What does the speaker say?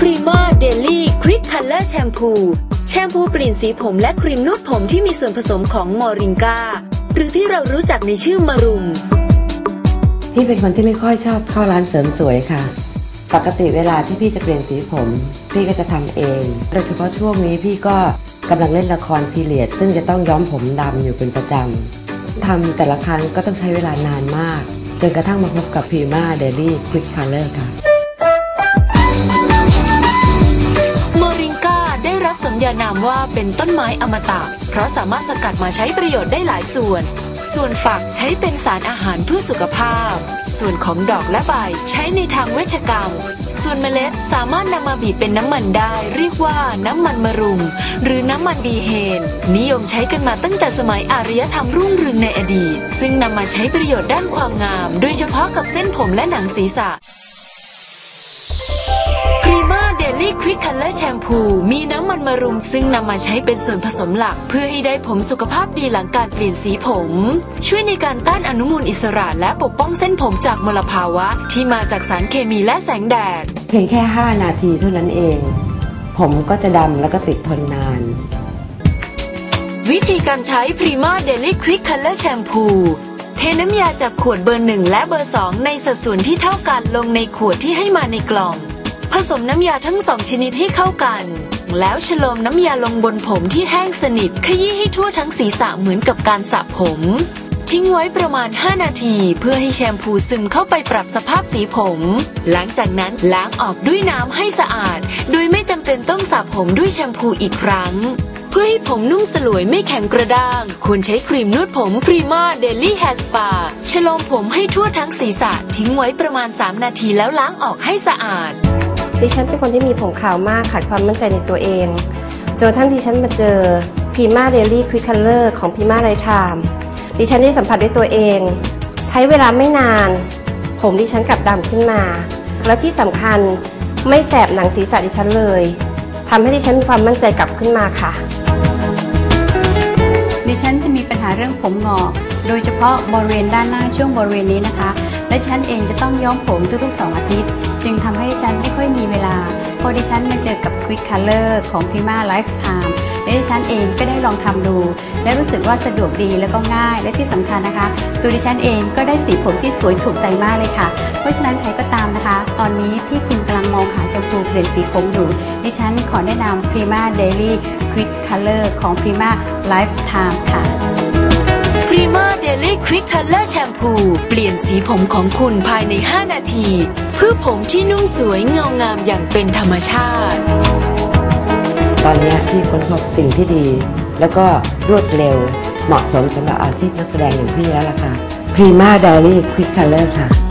Prima Daily Quick Color Shampoo แชมพูเปลี่ยนสีผมและครีมนวดผมที่มีส่วนผสมของมอริงกาหรือที่เรารู้จักในชื่อมารุม พี่เป็นคนที่ไม่ค่อยชอบเข้าร้านเสริมสวยค่ะ ปกติเวลาที่พี่จะเปลี่ยนสีผม พี่ก็จะทำเอง โดยเฉพาะช่วงนี้พี่ก็กำลังเล่นละครพีเรียด ซึ่งจะต้องย้อมผมดำอยู่เป็นประจำทำแต่ละครั้งก็ต้องใช้เวลานานมาก จนกระทั่งมาพบกับ Prima Daily Quick Color ค่ะ ได้รับสมญานามว่าเป็นต้นไม้อมตะ เพราะสามารถสกัดมาใช้ประโยชน์ได้หลายส่วน ส่วนฝักใช้เป็นสารอาหารเพื่อสุขภาพ ส่วนของดอกและใบใช้ในทางเวชกรรม ส่วนเมล็ดสามารถนำมาบีบเป็นน้ำมันได้ เรียกว่าน้ำมันมะรุม หรือน้ำมันบีเฮน นิยมใช้กันมาตั้งแต่สมัยอารยธรรมรุ่งเรืองในอดีต ซึ่งนำมาใช้ประโยชน์ด้านความงาม โดยเฉพาะกับเส้นผมและหนังศีรษะพรีมา Prima Daily Quick Color Shampoo มีน้ำมันมะรุมซึ่งนำมาใช้เป็นส่วนผสมหลัก เพื่อให้ได้ผมสุขภาพดีหลังการเปลี่ยนสีผม ช่วยในการต้านอนุมูลอิสระและปกป้องเส้นผมจากมลภาวะ ที่มาจากสารเคมีและแสงแดด เพียงแค่ 5 นาทีเท่านั้นเอง ผมก็จะดำแล้วก็ติดทนนาน วิธีการใช้ Prima Daily Quick Color Shampoo เทน้ำยาจากขวดเบอร์หนึ่งและเบอร์สองในสัดส่วนที่เท่ากันลงในขวดที่ให้มาในกล่อง ผสมน้ำยาทั้งสองชนิดให้เข้ากัน แล้วฉโลมน้ำยาลงบนผมที่แห้งสนิท ขยี้ให้ทั่วทั้งศีรษะเหมือนกับการสระผม ทิ้งไว้ประมาณ 5 นาที เพื่อให้แชมพูซึมเข้าไปปรับสภาพสีผม หลังจากนั้นล้างออกด้วยน้ำให้สะอาด โดยไม่จำเป็นต้องสระผมด้วยแชมพูอีกครั้งเพื่อให้ผมนุ่มสลวยไม่แข็งกระด้าง ควรใช้ครีมนวดผม Prima Daily Hair Spa ฉโลมผมให้ทั่วทั้งศีรษะทิ้งไว้ประมาณ 3 นาทีแล้วล้างออกให้สะอาด ดิฉันเป็นคนที่มีผมขาวมากขาดความมั่นใจในตัวเอง จนทั่งดิฉันมาเจอ Prima Daily Quick Color ของ Prima Light Time ดิฉันได้สัมผัสด้วยตัวเอง ใช้เวลาไม่นาน ผมดิฉันกลับดำขึ้นมา และที่สำคัญไม่แสบหนังศีรษะดิฉันเลยทำให้ดิฉันมีความมั่นใจกลับขึ้นมาค่ะ ดิฉันจะมีปัญหาเรื่องผมงอก โดยเฉพาะบริเวณด้านหน้าช่วงบริเวณนี้นะคะ และฉันเองจะต้องย้อมผมทุกๆ 2 อาทิตย์ จึงทำให้ดิฉันไม่ค่อยมีเวลาพอดิฉันมาเจอกับ Quick Color ของ Prima Lifetime และดิฉันเองก็ได้ลองทำดู และรู้สึกว่าสะดวกดีแล้วก็ง่ายและที่สำคัญนะคะ ตัวดิฉันเองก็ได้สีผมที่สวยถูกใจมากเลยค่ะ เพราะฉะนั้นใครก็ตามนะคะ ตอนนี้ที่คุณกำลังมองหาแชมพูเปลี่ยนสีผมอยู่ดิฉันขอแนะนำ Prima Daily Quick Color ของ Prima Lifetime ค่ะ Daily Quick Color Shampoo เปลี่ยนสีผมของคุณภายใน 5 นาที เพื่อผมที่นุ่มสวยเงางามอย่างเป็นธรรมชาติ ตอนนี้พี่ค้นพบสิ่งที่ดี แล้วก็รวดเร็วเหมาะสมสำหรับอาชีพนักแสดงอย่างพี่แล้วล่ะค่ะ Prima Daily Quick Color ค่ะ